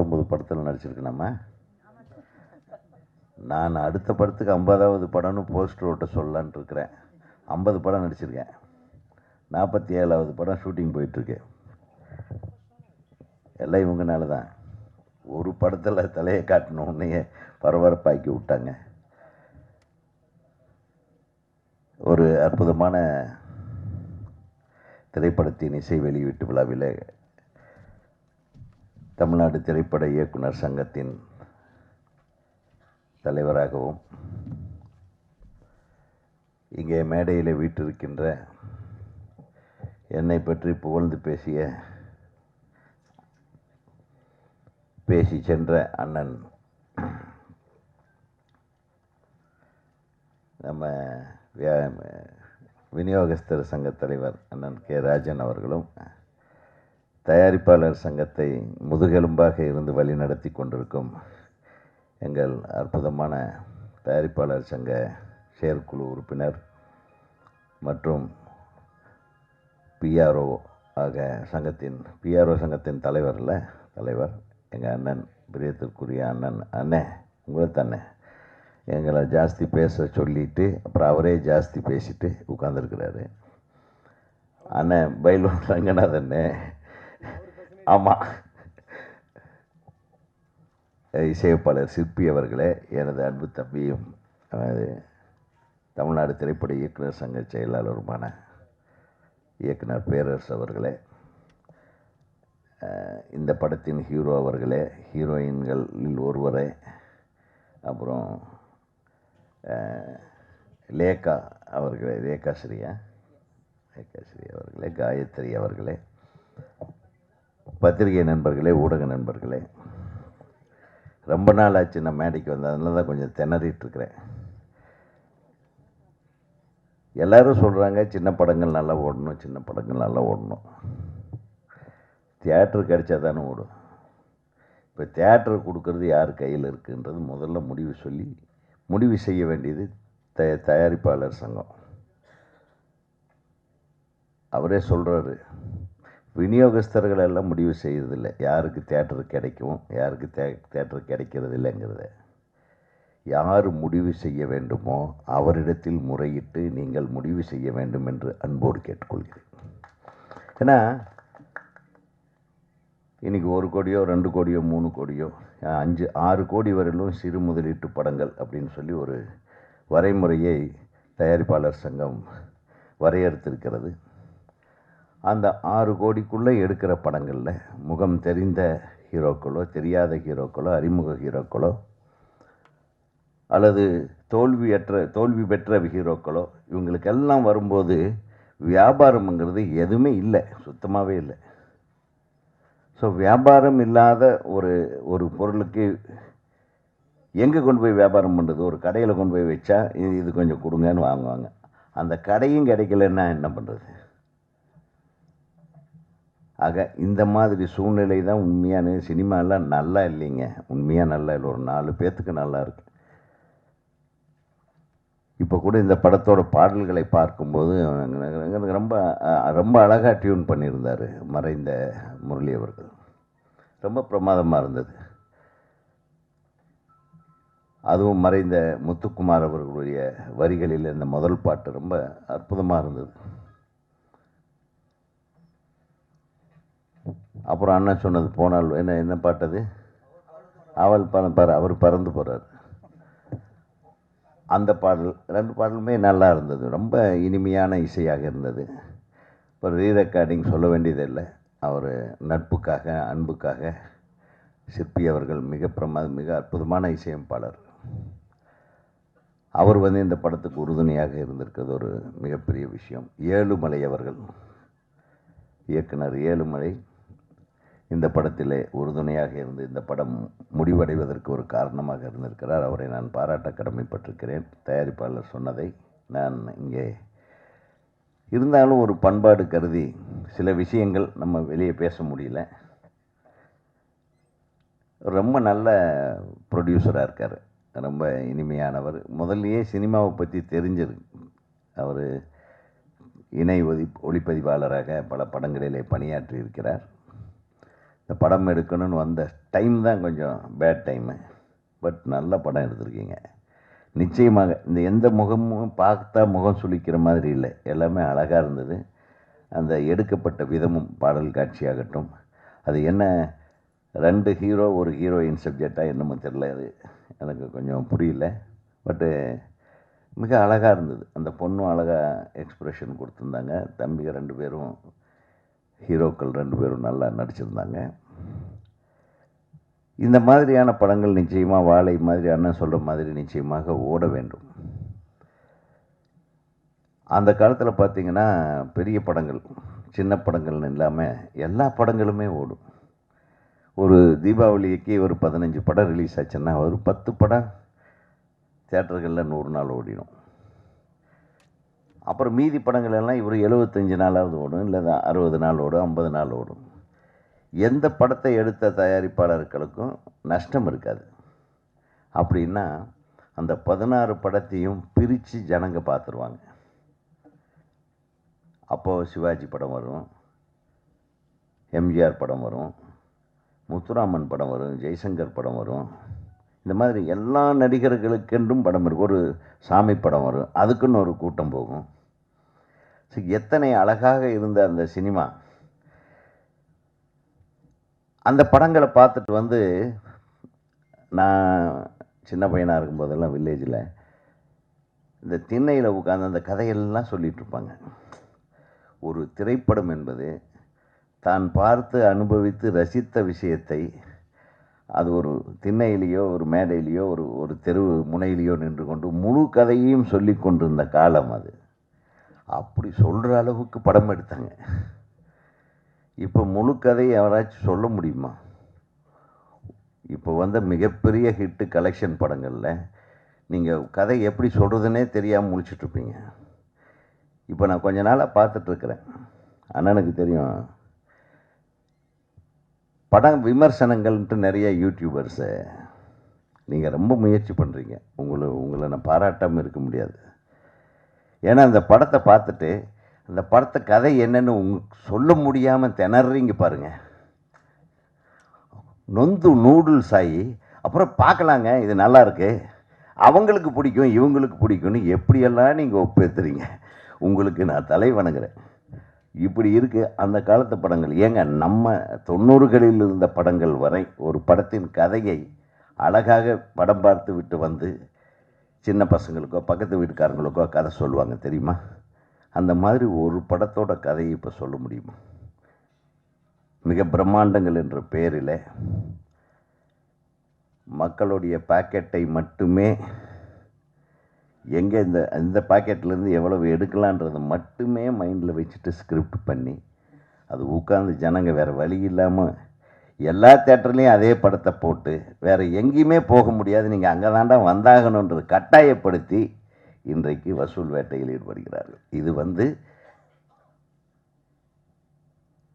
பத்தொம்பது படத்தில் நடிச்சிருக்கேனாம்மா நான் அடுத்த படத்துக்கு ஐம்பதாவது படம்னு போஸ்டர் ஓட்ட சொல்லலான்ட்டு இருக்கிறேன். ஐம்பது படம் நடிச்சிருக்கேன். நாற்பத்தி ஏழாவது படம் ஷூட்டிங் போயிட்டுருக்கு. எல்லாம் இவங்கனால தான். ஒரு படத்தில் தலையை காட்டணுன்னே பரபரப்பாக்கி விட்டாங்க. ஒரு அற்புதமான திரைப்படத்தின் இசை வெளியீட்டு விழாவில் தமிழ்நாடு திரைப்பட இயக்குனர் சங்கத்தின் தலைவராகவும் இங்கே மேடையில் வீட்டிருக்கின்ற என்னை பற்றி புகழ்ந்து பேசிய பேசி சென்ற அண்ணன் நம்ம வியா- விநியோகஸ்தர் சங்க தலைவர் அண்ணன் கே. ராஜன் அவர்களும் தயாரிப்பாளர் சங்கத்தை முதுகெலும்பாக இருந்து வழிநடத்தி கொண்டிருக்கும் எங்கள் அற்புதமான தயாரிப்பாளர் சங்க செயற்குழு உறுப்பினர் மற்றும் பிஆர்ஓ ஆக சங்கத்தின் பிஆர்ஓ சங்கத்தின் தலைவரில் தலைவர் எங்கள் அண்ணன் பிரியத்திற்குரிய அண்ணன் அண்ணே உங்களுக்கு அண்ணே எங்களை ஜாஸ்தி பேச சொல்லிட்டு அப்புறம் அவரே ஜாஸ்தி பேசிட்டு உட்காந்துருக்கிறாரு அண்ணன் பைலூர் ரங்கநாதண்ணே ஆமாம் இசையப்பாளர் சிற்பி அவர்களே எனது அன்பு தம்பியும் அதாவது தமிழ்நாடு திரைப்பட இயக்குனர் சங்க செயலாளருமான இயக்குனர் பேரரசு அவர்களே இந்த படத்தின் ஹீரோ அவர்களே ஹீரோயின்களில் ஒருவரே அப்புறம் லேகா அவர்களே ரேகா ஸ்ரீயா ரேகா ஸ்ரீ அவர்களே காயத்ரி அவர்களே பத்திரிகை நண்பர்களே ஊடக நண்பர்களே. ரொம்ப நாள் ஆச்சு நான் மேடைக்கு வந்தேன். அதனால தான் கொஞ்சம் திணறிட்டு இருக்கிறேன். சொல்கிறாங்க சின்ன படங்கள் நல்லா ஓடணும் சின்ன படங்கள் நல்லா ஓடணும். தியேட்டர் கிடைச்சா தானே ஓடும். இப்போ தியேட்டர் கொடுக்கறது யார் கையில் இருக்குன்றது முதல்ல முடிவு சொல்லி முடிவு செய்ய வேண்டியது த தயாரிப்பாளர் சங்கம். அவரே சொல்கிறாரு விநியோகஸ்தர்கள் எல்லாம் முடிவு செய்கிறதில்லை யாருக்கு தேட்டர் கிடைக்கும் யாருக்கு தே தேட்டர் கிடைக்கிறது இல்லைங்கிறத யார் முடிவு செய்ய வேண்டுமோ அவரிடத்தில் முறையிட்டு நீங்கள் முடிவு செய்ய வேண்டும் என்று அன்போடு கேட்டுக்கொள்கிறேன். ஏன்னா இன்றைக்கி ஒரு கோடியோ ரெண்டு கோடியோ மூணு கோடியோ அஞ்சு ஆறு கோடி வரையிலும் சிறு முதலீட்டு படங்கள் அப்படின்னு சொல்லி ஒரு வரைமுறையை தயாரிப்பாளர் சங்கம் வரையறுத்திருக்கிறது. அந்த ஆறு கோடிக்குள்ளே எடுக்கிற படங்களில் முகம் தெரிந்த ஹீரோக்களோ தெரியாத ஹீரோக்களோ அறிமுக ஹீரோக்களோ அல்லது தோல்வியற்ற தோல்வி பெற்ற ஹீரோக்களோ இவங்களுக்கெல்லாம் வரும்போது வியாபாரம்ங்கிறது எதுவுமே இல்லை சுத்தமாகவே இல்லை. ஸோ வியாபாரம் இல்லாத ஒரு ஒரு பொருளுக்கு எங்கே கொண்டு போய் வியாபாரம் பண்ணுறது? ஒரு கடையில் கொண்டு போய் வச்சா இது இது கொஞ்சம் கொடுங்கன்னு வாங்குவாங்க. அந்த கடையும் கிடைக்கலன்னா என்ன பண்ணுறது? ஆக இந்த மாதிரி சூழ்நிலை தான் உண்மையான சினிமாலாம் நல்லா இல்லைங்க. உண்மையாக நல்லா இல்லை. ஒரு நாலு பேர்த்துக்கு நல்லா இருக்கு. இப்போ கூட இந்த படத்தோட பாடல்களை பார்க்கும்போது எனக்கு ரொம்ப ரொம்ப அழகாக டியூன் பண்ணியிருந்தார் மறைந்த முரளி அவர்கள். ரொம்ப பிரமாதமாக இருந்தது. அதுவும் மறைந்த முத்துக்குமார் அவர்களுடைய வரிகளில் இந்த முதல் பாட்டு ரொம்ப அற்புதமாக இருந்தது. அப்புறம் அண்ணன் சொன்னது போனால் என்ன என்ன பாட்டது அவள் பற பாரு அவர் பறந்து போகிறார் அந்த பாடல் ரெண்டு பாடலுமே நல்லா இருந்தது. ரொம்ப இனிமையான இசையாக இருந்தது. இப்போ ரீ ரெக்கார்டிங் சொல்ல வேண்டியதில்லை. அவர் நட்புக்காக அன்புக்காக சிற்பி அவர்கள் மிக பிரமா மிக அற்புதமான இசையமைப்பாளர். அவர் வந்து இந்த படத்துக்கு உறுதுணையாக இருந்திருக்கிறது ஒரு மிகப்பெரிய விஷயம். ஏழுமலை அவர்கள் இயக்குனர் ஏழுமலை. இந்த படத்திலே உறுதுணையாக இருந்து இந்த படம் முடிவடைவதற்கு ஒரு காரணமாக இருந்திருக்கிறார். அவரை நான் பாராட்ட கடமைப்பட்டிருக்கிறேன் தயாரிப்பாளர் சொன்னதை நான் இங்கே இருந்தாலும் ஒரு பண்பாடு கருதி சில விஷயங்கள் நம்ம வெளியே பேச முடியல. ரொம்ப நல்ல ப்ரொடியூசராக இருக்கார். ரொம்ப இனிமையானவர். முதல்லையே சினிமாவை பற்றி தெரிஞ்சது. அவர் இணை ஒதி ஒளிப்பதிவாளராக பல படங்களிலே பணியாற்றி இருக்கிறார் இந்த படம் எடுக்கணும்னு வந்த டைம் தான் கொஞ்சம் பேட் டைமு பட் நல்ல படம் எடுத்திருக்கீங்க. நிச்சயமாக இந்த எந்த முகமும் பார்த்தா முகம் சுளிக்கிற மாதிரி இல்லை. எல்லாமே அழகாக இருந்தது. அந்த எடுக்கப்பட்ட விதமும் பாடல் காட்சியாகட்டும். அது என்ன? ரெண்டு ஹீரோ ஒரு ஹீரோயின் சப்ஜெக்டாக என்னமோ தெரில அது. எனக்கு கொஞ்சம் புரியல. பட்டு மிக அழகாக இருந்தது. அந்த பொண்ணும் அழகாக எக்ஸ்ப்ரெஷன் கொடுத்துருந்தாங்க. தம்பிங்க ரெண்டு பேரும் ஹீரோக்கள் ரெண்டு பேரும் நல்லா நடிச்சிருந்தாங்க. இந்த மாதிரியான படங்கள் நிச்சயமாக வாழை மாதிரி அண்ணன் சொல்கிற மாதிரி நிச்சயமாக ஓட வேண்டும். அந்த காலத்தில் பார்த்தீங்கன்னா பெரிய படங்கள் சின்ன படங்கள்னு இல்லாமல் எல்லா படங்களுமே ஓடும். ஒரு தீபாவளிக்கு ஒரு பதினஞ்சு படம் ரிலீஸ் ஆச்சுன்னா ஒரு பத்து படம் தேட்டர்களில் நூறு நாள் ஓடிடும். அப்புறம் மீதி படங்கள் எல்லாம் இவர் எழுபத்தஞ்சு நாளாவது ஓடும் இல்லை அறுபது நாள் ஓடும் ஐம்பது நாள் ஓடும். எந்த படத்தை எடுத்த தயாரிப்பாளர்களுக்கும் நஷ்டம் இருக்காது. அப்படின்னா அந்த பதினாறு படத்தையும் பிரித்து ஜனங்க பார்த்துருவாங்க. அப்போது சிவாஜி படம் வரும் எம்ஜிஆர் படம் வரும் முத்துராமன் படம் வரும் ஜெய்சங்கர் படம் வரும். இந்த மாதிரி எல்லா நடிகர்களுக்கென்றும் படம் இருக்கும் ஒரு சாமி படம் வரும் அதுக்குன்னு ஒரு கூட்டம் போகும். ஸோ எத்தனை அழகாக இருந்த அந்த சினிமா. அந்த படங்களை பார்த்துட்டு வந்து நான் சின்ன பையனாக இருக்கும்போதெல்லாம் வில்லேஜில் இந்த திண்ணையில் உட்காந்து அந்த கதையெல்லாம் சொல்லிகிட்ருப்பாங்க ஒரு திரைப்படம் என்பது தான் பார்த்து அனுபவித்து ரசித்த விஷயத்தை அது ஒரு திண்ணையிலேயோ ஒரு மேடையிலேயோ ஒரு ஒரு தெரு முனையிலேயோ நின்று கொண்டு முழு கதையையும் சொல்லி கொண்டிருந்த காலம் அது. அப்படி சொல்கிற அளவுக்கு படம் எடுத்தாங்க. இப்போ முழு கதையை யாராச்சும் சொல்ல முடியுமா? இப்போ வந்த மிகப்பெரிய ஹிட்டு கலெக்ஷன் படங்களில் நீங்கள் கதை எப்படி சொல்கிறதுனே தெரியாமல் முழிச்சிட்ருப்பீங்க இப்போ நான் கொஞ்ச நாளாக பார்த்துட்ருக்குறேன் அண்ணனுக்கு தெரியும். படம் விமர்சனங்கள்ன்ட்டு நிறைய யூடியூபர்ஸு நீங்கள் ரொம்ப முயற்சி பண்ணுறீங்க உங்களை உங்களை நான் பாராட்டாமல் இருக்க முடியாது. ஏன்னா அந்த படத்தை பார்த்துட்டு அந்த படத்தை கதை என்னன்னு உங்க சொல்ல முடியாமல் திணறீங்க பாருங்க. நொந்து நூடுல்ஸ் ஆகி அப்புறம் பார்க்கலாங்க இது நல்லா இருக்கு. அவங்களுக்கு பிடிக்கும் இவங்களுக்கு பிடிக்கும்னு எப்படியெல்லாம் நீங்கள் ஒப்பேத்துறீங்க? உங்களுக்கு நான் தலை வணங்குறேன். இப்படி இருக்குது அந்த காலத்து படங்கள். ஏங்க நம்ம தொண்ணூறுகளில் இருந்த படங்கள் வரை ஒரு படத்தின் கதையை அழகாக படம் பார்த்து விட்டு வந்து சின்ன பசங்களுக்கோ பக்கத்து வீட்டுக்காரங்களுக்கோ கதை சொல்லுவாங்க தெரியுமா? அந்த மாதிரி ஒரு படத்தோட கதையை இப்போ சொல்ல முடியுமா? மிக பிரம்மாண்டங்கள் என்ற பெயரில் மக்களுடைய பாக்கெட்டை மட்டுமே எங்கே இந்த இந்த பாக்கெட்லேருந்து எவ்வளவு எடுக்கலான்றதை மட்டுமே மைண்டில் வச்சுட்டு ஸ்கிரிப்ட் பண்ணி அது உட்காந்து ஜனங்க வேறு வழி இல்லாமல் எல்லா தேட்டர்லேயும் அதே படத்தை போட்டு வேறு எங்கேயுமே போக முடியாது. நீங்கள் அங்கே தாண்டா வந்தாகணுன்றது கட்டாயப்படுத்தி இன்றைக்கு வசூல் வேட்டையில் ஈடுபடுகிறார்கள். இது வந்து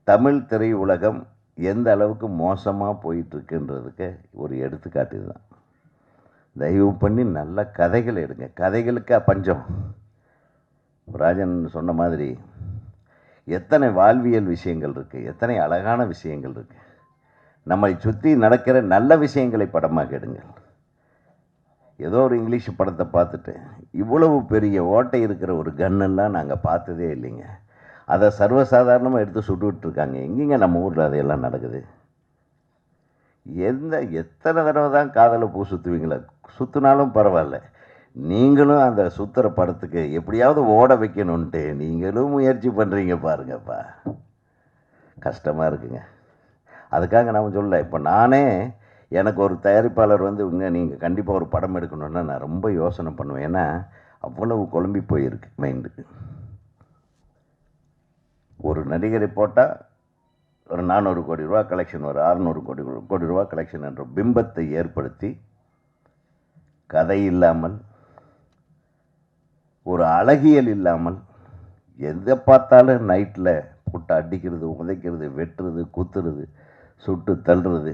தமிழ் திரையுலகம் எந்த அளவுக்கு மோசமாக போயிட்டுருக்குன்றதுக்கு ஒரு எடுத்துக்காட்டு தான் தயவு பண்ணி நல்ல கதைகள் எடுங்க. கதைகளுக்கா பஞ்சம். ராஜன் சொன்ன மாதிரி எத்தனை வாழ்வியல் விஷயங்கள் இருக்குது எத்தனை அழகான விஷயங்கள் இருக்குது நம்மை சுற்றி நடக்கிற நல்ல விஷயங்களை படமாக எடுங்கள் ஏதோ ஒரு இங்கிலீஷ் படத்தை பார்த்துட்டு இவ்வளவு பெரிய ஓட்டை இருக்கிற ஒரு கன்னெல்லாம் நாங்கள் பார்த்ததே இல்லைங்க. அதை சர்வசாதாரணமாக எடுத்து சுட்டுட்டு எங்கேங்க நம்ம ஊரில் அதையெல்லாம் நடக்குது? எந்த எத்தனை தடவை தான் காதலை பூ சுற்றுவீங்களா சுற்றினாலும் பரவாயில்ல. நீங்களும் அந்த சுத்துற படத்துக்கு எப்படியாவது ஓட வைக்கணுன்ட்டு நீங்களும் முயற்சி பண்ணுறீங்க பாருங்கப்பா. கஷ்டமாக இருக்குங்க. அதுக்காக நான் சொல்ல இப்போ நானே எனக்கு ஒரு தயாரிப்பாளர் வந்து இங்கே நீங்கள் கண்டிப்பாக ஒரு படம் எடுக்கணுன்னா நான் ரொம்ப யோசனை பண்ணுவேன். ஏன்னா அவ்வளவு குழம்பி போயிருக்கு மைண்டுக்கு ஒரு நடிகரை போட்டால் ஒரு நானூறு கோடி ரூபா கலெக்ஷன் ஒரு அறநூறு கோடி கோடி ரூபா கலெக்ஷன் என்ற பிம்பத்தை ஏற்படுத்தி கதை இல்லாமல் ஒரு அழகியல் இல்லாமல் எதை பார்த்தாலும் நைட்டில் போட்டு அடிக்கிறது உதைக்கிறது வெட்டுறது குத்துறது சுட்டு தள்ளுறது.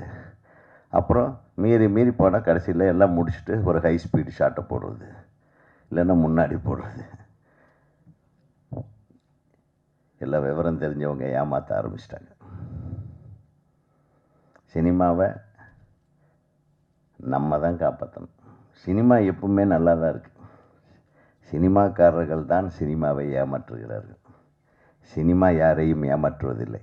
அப்புறம் மீறி மீறி போனால் கடைசியில் எல்லாம் முடிச்சுட்டு ஒரு ஹை ஸ்பீடு ஷாட்டை போடுறது. இல்லைன்னா முன்னாடி போடுறது. எல்லா விவரம் தெரிஞ்சவங்க ஏமாற்ற ஆரம்பிச்சிட்டாங்க. சினிமாவை நம்ம தான் காப்பாற்றணும் சினிமா எப்பவுமே நல்லா தான் இருக்குது சினிமாக்காரர்கள் தான் சினிமாவை ஏமாற்றுகிறார்கள். சினிமா யாரையும் ஏமாற்றுவதில்லை.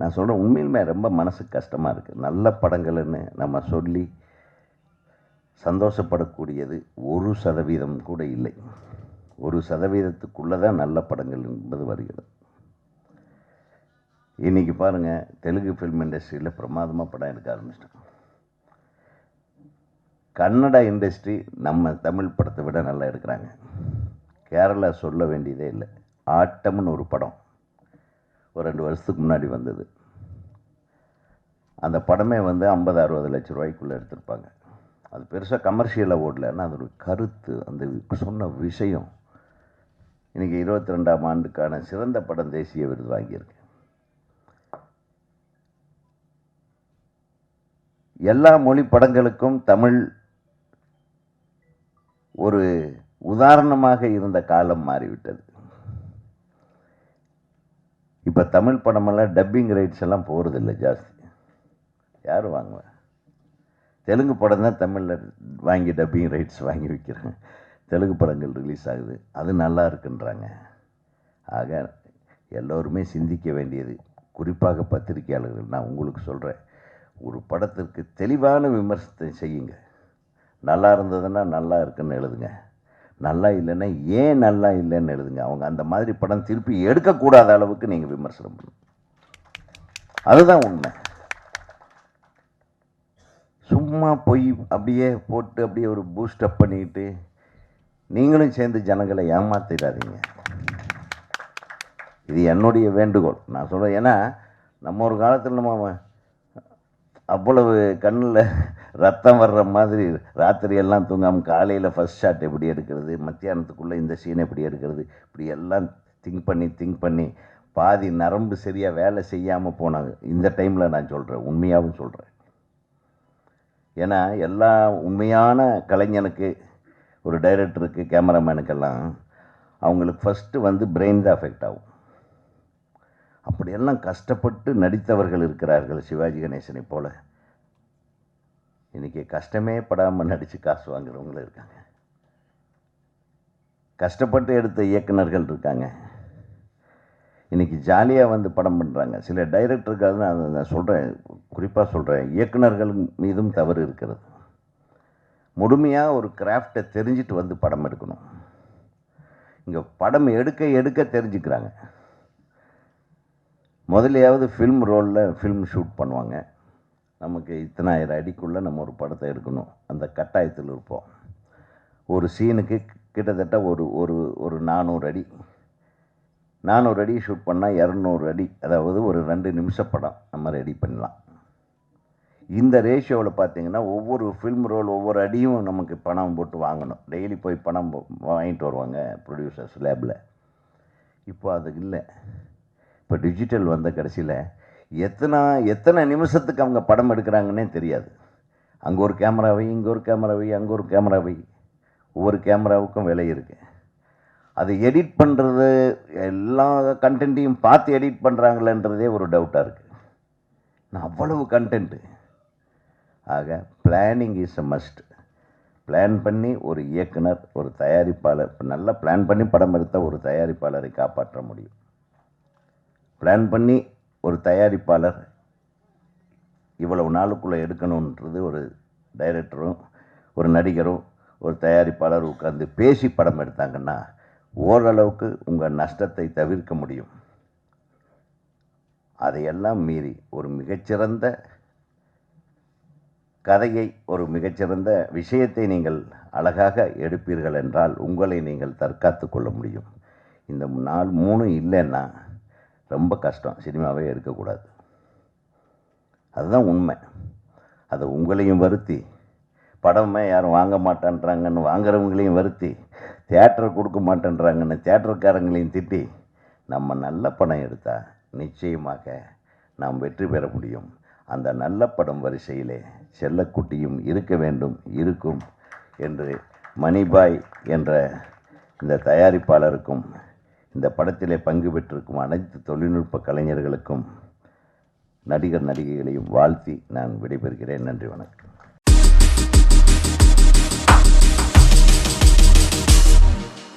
நான் சொல்கிறேன் உண்மையிலுமே ரொம்ப மனசுக்கு கஷ்டமாக இருக்குது நல்ல படங்கள்னு நம்ம சொல்லி சந்தோஷப்படக்கூடியது ஒரு சதவீதம் கூட இல்லை. ஒரு சதவீதத்துக்குள்ளே தான் நல்ல படங்கள் என்பது வருகிறது. இன்றைக்கி பாருங்கள் தெலுங்கு ஃபிலிம் இண்டஸ்ட்ரியில் பிரமாதமாக படம் எடுக்க ஆரம்பிச்சிட்டோம் கன்னடா இண்டஸ்ட்ரி நம்ம தமிழ் படத்தை விட நல்லா எடுக்கிறாங்க. கேரளா சொல்ல வேண்டியதே இல்லை. ஆட்டம்னு ஒரு படம். ஒரு ரெண்டு வருஷத்துக்கு முன்னாடி வந்தது. அந்த படமே வந்து ஐம்பது அறுபது லட்ச ரூபாய்க்குள்ளே எடுத்திருப்பாங்க. அது பெருசாக கமர்ஷியலாக ஓடலன்னா அதோட கருத்து. அந்த சொன்ன விஷயம். இன்றைக்கி இருபத்தி ரெண்டாம் ஆண்டுக்கான சிறந்த படம் தேசிய விருது வாங்கியிருக்கு. எல்லா மொழி படங்களுக்கும் தமிழ் ஒரு உதாரணமாக இருந்த காலம் மாறிவிட்டது. இப்போ தமிழ் படமெல்லாம் டப்பிங் ரைட்ஸ் எல்லாம் போகிறதில்ல ஜாஸ்தி. யார் வாங்குவேன் தெலுங்கு படம் தான் தமிழில் வாங்கி டப்பிங் ரைட்ஸ் வாங்கி விற்கிறேன் தெலுங்கு படங்கள் ரிலீஸ் ஆகுது. அது நல்லா இருக்குன்றாங்க. ஆக எல்லோருமே சிந்திக்க வேண்டியது. குறிப்பாக பத்திரிகையாளர்கள். நான் உங்களுக்கு சொல்கிறேன் ஒரு படத்திற்கு தெளிவான விமர்சனத்தை செய்யுங்க. நல்லா இருந்ததுன்னா நல்லா இருக்குன்னு எழுதுங்க. நல்லா இல்லைன்னா ஏன் நல்லா இல்லைன்னு எழுதுங்க. அவங்க அந்த மாதிரி படம் திருப்பி எடுக்கக்கூடாத அளவுக்கு நீங்கள் விமர்சனம் பண்ணணும் அதுதான் உண்மை. சும்மா போய் அப்படியே போட்டு அப்படியே ஒரு பூஸ்டப் பண்ணிக்கிட்டு நீங்களும் சேர்ந்து ஜனங்களை ஏமாத்திடாதீங்க. இது என்னுடைய வேண்டுகோள். நான் சொல்கிறேன் ஏன்னா நம்ம ஒரு காலத்தில் நம்ம அவ்வளவு கண்ணில் ரத்தம் வர்ற மாதிரி ராத்திரி எல்லாம் தூங்காமல் காலையில் ஃபஸ்ட் ஷாட் எப்படி எடுக்கிறது? மத்தியானத்துக்குள்ளே இந்த சீன் எப்படி எடுக்கிறது? இப்படி எல்லாம் திங்க் பண்ணி திங்க் பண்ணி பாதி நரம்பு சரியாக வேலை செய்யாமல் போனாங்க இந்த டைமில் நான் சொல்கிறேன் உண்மையாகவும் சொல்கிறேன் ஏன்னா எல்லா உண்மையான கலைஞனுக்கு ஒரு டைரக்டருக்கு கேமராமேனுக்கெல்லாம் அவங்களுக்கு ஃபஸ்ட்டு வந்து பிரெயின் தான் அஃபெக்ட் ஆகும். அப்படியெல்லாம் கஷ்டப்பட்டு நடித்தவர்கள் இருக்கிறார்கள் சிவாஜி கணேசனை போல். இன்றைக்கி கஷ்டமே படாமல் நடித்து காசு வாங்குறவங்களும் இருக்காங்க. கஷ்டப்பட்டு எடுத்த இயக்குனர்கள் இருக்காங்க. இன்றைக்கி ஜாலியாக வந்து படம் பண்ணுறாங்க சில டைரக்டருக்காக நான் நான் சொல்கிறேன் குறிப்பாக சொல்கிறேன் இயக்குனர்கள் மீதும் தவறு இருக்கிறது. முழுமையாக ஒரு கிராஃப்டை தெரிஞ்சுட்டு வந்து படம் எடுக்கணும். இங்கே படம் எடுக்க எடுக்க தெரிஞ்சுக்கிறாங்க. முதலையாவது ஃபில்ம் ரோலில் ஃபில்ம் ஷூட் பண்ணுவாங்க. நமக்கு இத்தனாயிரம் அடிக்குள்ளே நம்ம ஒரு படத்தை எடுக்கணும். அந்த கட்டாயத்தில் இருப்போம். ஒரு சீனுக்கு கிட்டத்தட்ட ஒரு ஒரு ஒரு நானூறு அடி. நானூறு அடி ஷூட் பண்ணால் இரநூறு அடி. அதாவது ஒரு ரெண்டு நிமிஷ படம் நம்ம ரெடி பண்ணலாம். இந்த ரேஷியோவில் பார்த்தீங்கன்னா ஒவ்வொரு ஃபில்ம் ரோல் ஒவ்வொரு அடியும் நமக்கு பணம் போட்டு வாங்கணும். டெய்லி போய் பணம் வாங்கிட்டு வருவாங்க ப்ரொடியூசர்ஸ் லேபில் இப்போ அது இல்லை. இப்போ டிஜிட்டல் வந்த கடைசியில் எத்தனை எத்தனை நிமிஷத்துக்கு அவங்க படம் எடுக்கிறாங்கன்னே தெரியாது. அங்கே ஒரு கேமராவை இங்கே ஒரு கேமராவை அங்கே ஒரு கேமராவை ஒவ்வொரு கேமராவுக்கும் விலை இருக்குது அது எடிட் பண்ணுறது எல்லா கண்டென்ட்டையும் பார்த்து எடிட் பண்ணுறாங்களேன்றதே ஒரு டவுட்டாக இருக்குது நான் அவ்வளவு கண்டென்ட்டு ஆக planning is a must plan பண்ணி ஒரு இயக்குனர் ஒரு தயாரிப்பாளர் இப்போ நல்லா பிளான் பண்ணி படம் எடுத்த ஒரு தயாரிப்பாளரை காப்பாற்ற முடியும். பிளான் பண்ணி ஒரு தயாரிப்பாளர் இவ்வளவு நாளுக்குள்ளே எடுக்கணுன்றது ஒரு டைரக்டரும் ஒரு நடிகரும் ஒரு தயாரிப்பாளர் உட்கார்ந்து பேசி படம் எடுத்தாங்கன்னா ஓரளவுக்கு உங்கள் நஷ்டத்தை தவிர்க்க முடியும். அதையெல்லாம் மீறி ஒரு மிகச்சிறந்த கதையை ஒரு மிகச்சிறந்த விஷயத்தை நீங்கள் அழகாக எடுப்பீர்கள் என்றால் உங்களை நீங்கள் தற்காத்து கொள்ள முடியும். இந்த நாள் மூணு இல்லைன்னா ரொம்ப கஷ்டம். சினிமாவே எடுக்கக்கூடாது. அதுதான் உண்மை. அதை உங்களையும் வருத்தி படமே யாரும் வாங்க மாட்டேன்றாங்கன்னு வாங்குறவங்களையும் வருத்தி தேட்டர் கொடுக்க மாட்டேன்றாங்கன்னு தேட்டருக்காரங்களையும் திட்டி நம்ம நல்ல படம் எடுத்தால் நிச்சயமாக நாம் வெற்றி பெற முடியும். அந்த நல்ல படம் வரிசையிலே செல்லக்குட்டியும் இருக்க வேண்டும் இருக்கும் என்று மணிபாய் என்ற இந்த தயாரிப்பாளருக்கும் இந்த படத்திலே பங்கு பெற்றிருக்கும் அனைத்து தொழில்நுட்ப கலைஞர்களுக்கும் நடிகர் நடிகைகளையும் வாழ்த்தி நான் விடைபெறுகிறேன். நன்றி வணக்கம்.